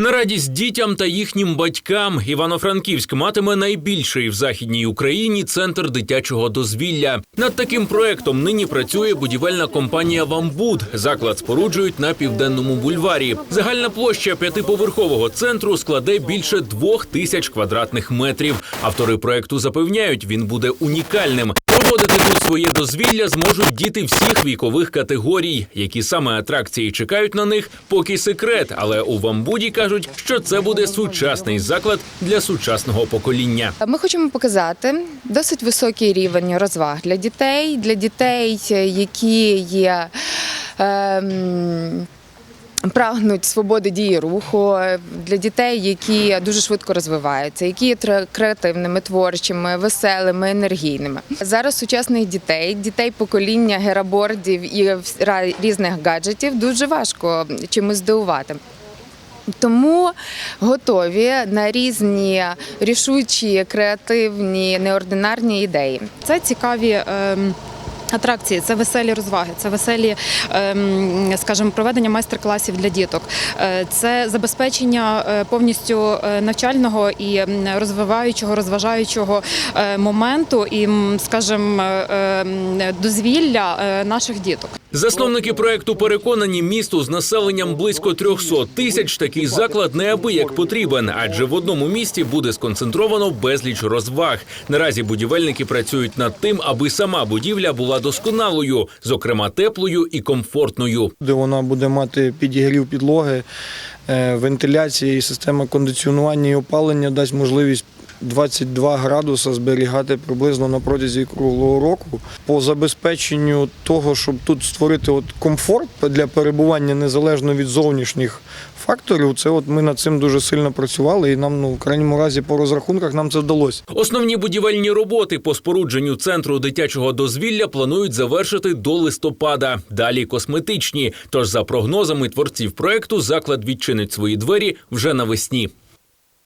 На радість дітям та їхнім батькам Івано-Франківськ матиме найбільший в західній Україні центр дитячого дозвілля. Над таким проектом нині працює будівельна компанія Вамбуд. Заклад споруджують на південному бульварі. Загальна площа п'ятиповерхового центру складе більше двох тисяч квадратних метрів. Автори проекту запевняють, він буде унікальним. Проводити тут своє дозвілля зможуть діти всіх вікових категорій. Які саме атракції чекають на них, поки секрет. Але у Вамбуді кажуть, що це буде сучасний заклад для сучасного покоління. Ми хочемо показати досить високий рівень розваг для дітей, для дітей, які є. ем, Прагнуть свободи дії руху для дітей, які дуже швидко розвиваються, які є креативними, творчими, веселими, енергійними. Зараз сучасних дітей, дітей покоління герабордів і різних гаджетів дуже важко чимось здивувати. Тому готові на різні рішучі, креативні, неординарні ідеї. Це цікаві. ем, Атракції, це веселі розваги, це веселі, ем, скажімо, проведення майстер-класів для діток. Е, Це забезпечення е, повністю е, навчального і розвиваючого, розважаючого моменту і, скажімо, ем, дозвілля наших діток. Засновники проекту переконані, місту з населенням близько 300 тисяч такий заклад неабияк потрібен, адже в одному місті буде сконцентровано безліч розваг. Наразі будівельники працюють над тим, аби сама будівля була досконалою, зокрема теплою і комфортною. де вона буде мати підігрів підлоги, е, вентиляція і система кондиціонування і опалення дасть можливість 22 градуса зберігати приблизно на протязі круглого року. По забезпеченню того, щоб тут створити от комфорт для перебування незалежно від зовнішніх факторів, це от ми над цим дуже сильно працювали, і нам ну в крайньому разі по розрахунках нам це вдалося. Основні будівельні роботи по спорудженню центру дитячого дозвілля планують завершити до листопада. Далі косметичні. Тож, за прогнозами творців проекту, заклад відчинить свої двері вже навесні.